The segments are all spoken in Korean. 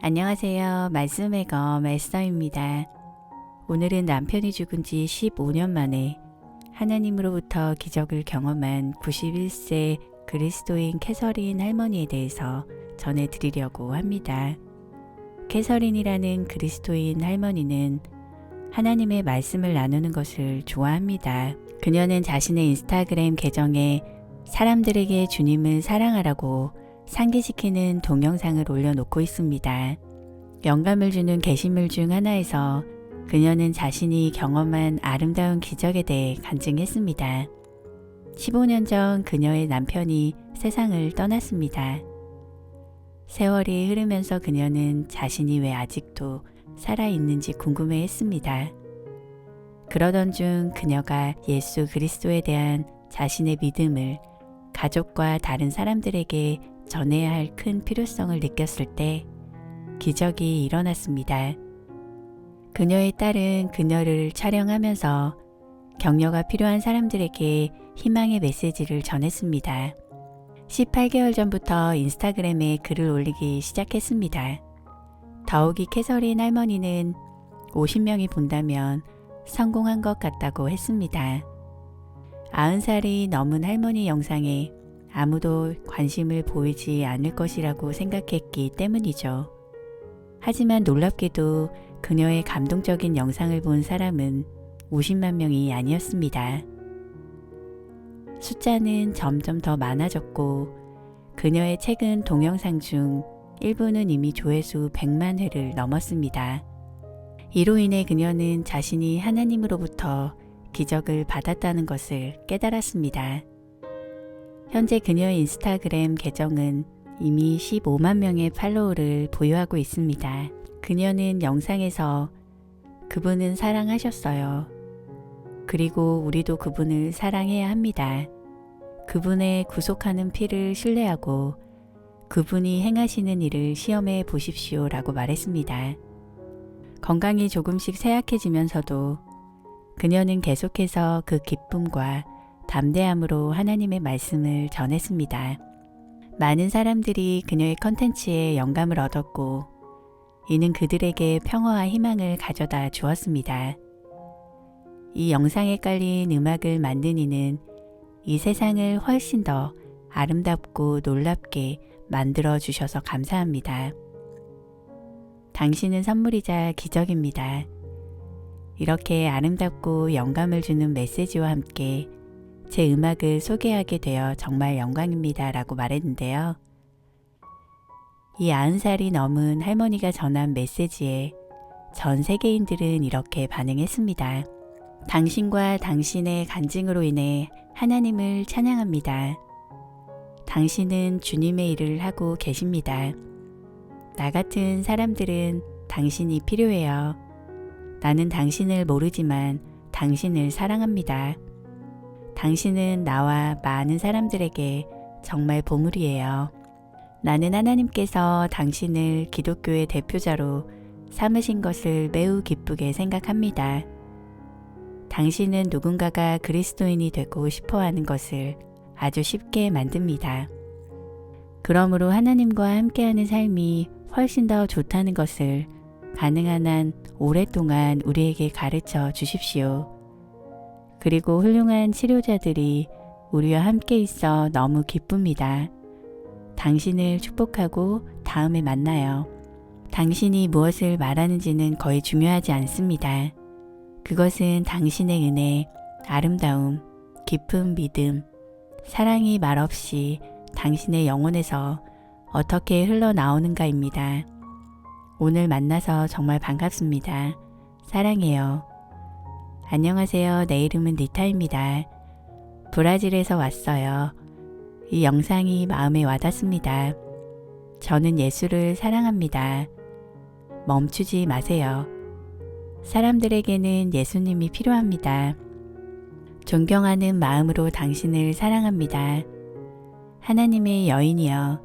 안녕하세요. 말씀의 검 에스더입니다. 오늘은 남편이 죽은 지 15년 만에 하나님으로부터 기적을 경험한 91세 그리스도인 캐서린 할머니에 대해서 전해드리려고 합니다. 캐서린이라는 그리스도인 할머니는 하나님의 말씀을 나누는 것을 좋아합니다. 그녀는 자신의 인스타그램 계정에 사람들에게 주님을 사랑하라고 상기시키는 동영상을 올려놓고 있습니다. 영감을 주는 게시물 중 하나에서 그녀는 자신이 경험한 아름다운 기적에 대해 간증했습니다. 15년 전 그녀의 남편이 세상을 떠났습니다. 세월이 흐르면서 그녀는 자신이 왜 아직도 살아있는지 궁금해 했습니다. 그러던 중 그녀가 예수 그리스도에 대한 자신의 믿음을 가족과 다른 사람들에게 전해야 할 큰 필요성을 느꼈을 때 기적이 일어났습니다. 그녀의 딸은 그녀를 촬영하면서 격려가 필요한 사람들에게 희망의 메시지를 전했습니다. 18개월 전부터 인스타그램에 글을 올리기 시작했습니다. 더욱이 캐서린 할머니는 50명이 본다면 성공한 것 같다고 했습니다. 90살이 넘은 할머니 영상에 아무도 관심을 보이지 않을 것이라고 생각했기 때문이죠. 하지만 놀랍게도 그녀의 감동적인 영상을 본 사람은 50만 명이 아니었습니다. 숫자는 점점 더 많아졌고 그녀의 최근 동영상 중 일부는 이미 조회수 100만 회를 넘었습니다. 이로 인해 그녀는 자신이 하나님으로부터 기적을 받았다는 것을 깨달았습니다. 현재 그녀의 인스타그램 계정은 이미 15만 명의 팔로우를 보유하고 있습니다. 그녀는 영상에서 그분은 사랑하셨어요. 그리고 우리도 그분을 사랑해야 합니다. 그분의 구속하는 피를 신뢰하고 그분이 행하시는 일을 시험해 보십시오 라고 말했습니다. 건강이 조금씩 쇠약해지면서도 그녀는 계속해서 그 기쁨과 담대함으로 하나님의 말씀을 전했습니다. 많은 사람들이 그녀의 컨텐츠에 영감을 얻었고 이는 그들에게 평화와 희망을 가져다 주었습니다. 이 영상에 깔린 음악을 만든 이는 이 세상을 훨씬 더 아름답고 놀랍게 만들어 주셔서 감사합니다. 당신은 선물이자 기적입니다. 이렇게 아름답고 영감을 주는 메시지와 함께 제 음악을 소개하게 되어 정말 영광입니다. 라고 말했는데요. 이 90살이 넘은 할머니가 전한 메시지에 전 세계인들은 이렇게 반응했습니다. 당신과 당신의 간증으로 인해 하나님을 찬양합니다. 당신은 주님의 일을 하고 계십니다. 나 같은 사람들은 당신이 필요해요. 나는 당신을 모르지만 당신을 사랑합니다. 당신은 나와 많은 사람들에게 정말 보물이에요. 나는 하나님께서 당신을 기독교의 대표자로 삼으신 것을 매우 기쁘게 생각합니다. 당신은 누군가가 그리스도인이 되고 싶어 하는 것을 아주 쉽게 만듭니다. 그러므로 하나님과 함께하는 삶이 훨씬 더 좋다는 것을 가능한 한 오랫동안 우리에게 가르쳐 주십시오. 그리고 훌륭한 치료자들이 우리와 함께 있어 너무 기쁩니다. 당신을 축복하고 다음에 만나요. 당신이 무엇을 말하는지는 거의 중요하지 않습니다. 그것은 당신의 은혜, 아름다움, 깊은 믿음, 사랑이 말없이 당신의 영혼에서 어떻게 흘러나오는가입니다. 오늘 만나서 정말 반갑습니다. 사랑해요. 안녕하세요. 내 이름은 리타입니다. 브라질에서 왔어요. 이 영상이 마음에 와닿습니다. 저는 예수를 사랑합니다. 멈추지 마세요. 사람들에게는 예수님이 필요합니다. 존경하는 마음으로 당신을 사랑합니다. 하나님의 여인이여,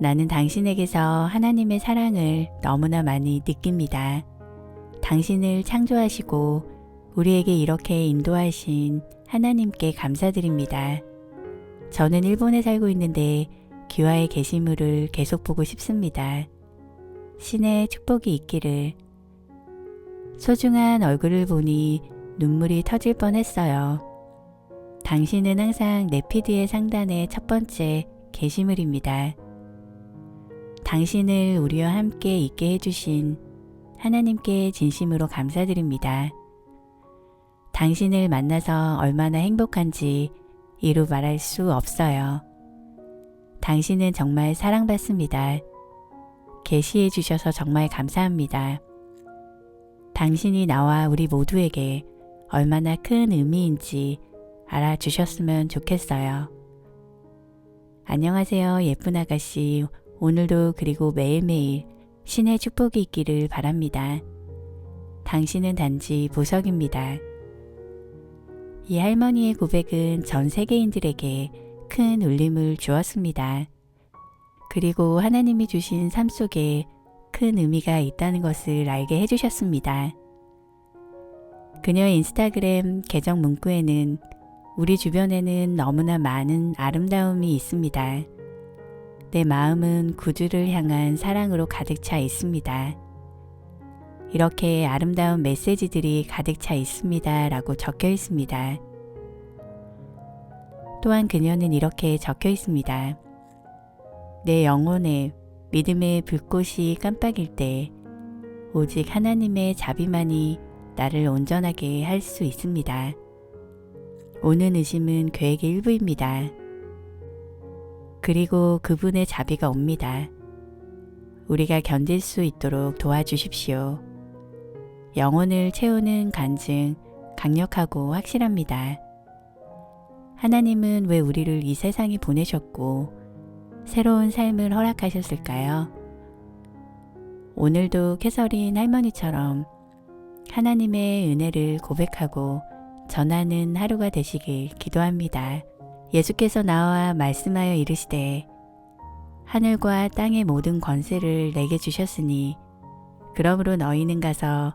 나는 당신에게서 하나님의 사랑을 너무나 많이 느낍니다. 당신을 창조하시고 우리에게 이렇게 인도하신 하나님께 감사드립니다. 저는 일본에 살고 있는데 귀화의 게시물을 계속 보고 싶습니다. 신의 축복이 있기를. 소중한 얼굴을 보니 눈물이 터질 뻔했어요. 당신은 항상 내 피드의 상단의 첫 번째 게시물입니다. 당신을 우리와 함께 있게 해주신 하나님께 진심으로 감사드립니다. 당신을 만나서 얼마나 행복한지 이루 말할 수 없어요. 당신은 정말 사랑받습니다. 계시해 주셔서 정말 감사합니다. 당신이 나와 우리 모두에게 얼마나 큰 의미인지 알아주셨으면 좋겠어요. 안녕하세요, 예쁜 아가씨. 오늘도 그리고 매일매일 신의 축복이 있기를 바랍니다. 당신은 단지 보석입니다. 이 할머니의 고백은 전 세계인들에게 큰 울림을 주었습니다. 그리고 하나님이 주신 삶 속에 큰 의미가 있다는 것을 알게 해주셨습니다. 그녀의 인스타그램 계정 문구에는 우리 주변에는 너무나 많은 아름다움이 있습니다. 내 마음은 구주를 향한 사랑으로 가득 차 있습니다. 이렇게 아름다운 메시지들이 가득 차 있습니다. 라고 적혀 있습니다. 또한 그녀는 이렇게 적혀 있습니다. 내 영혼에 믿음의 불꽃이 깜빡일 때 오직 하나님의 자비만이 나를 온전하게 할 수 있습니다. 오는 의심은 계획의 일부입니다. 그리고 그분의 자비가 옵니다. 우리가 견딜 수 있도록 도와주십시오. 영혼을 채우는 간증 강력하고 확실합니다. 하나님은 왜 우리를 이 세상에 보내셨고 새로운 삶을 허락하셨을까요? 오늘도 캐서린 할머니처럼 하나님의 은혜를 고백하고 전하는 하루가 되시길 기도합니다. 예수께서 나와 말씀하여 이르시되 하늘과 땅의 모든 권세를 내게 주셨으니 그러므로 너희는 가서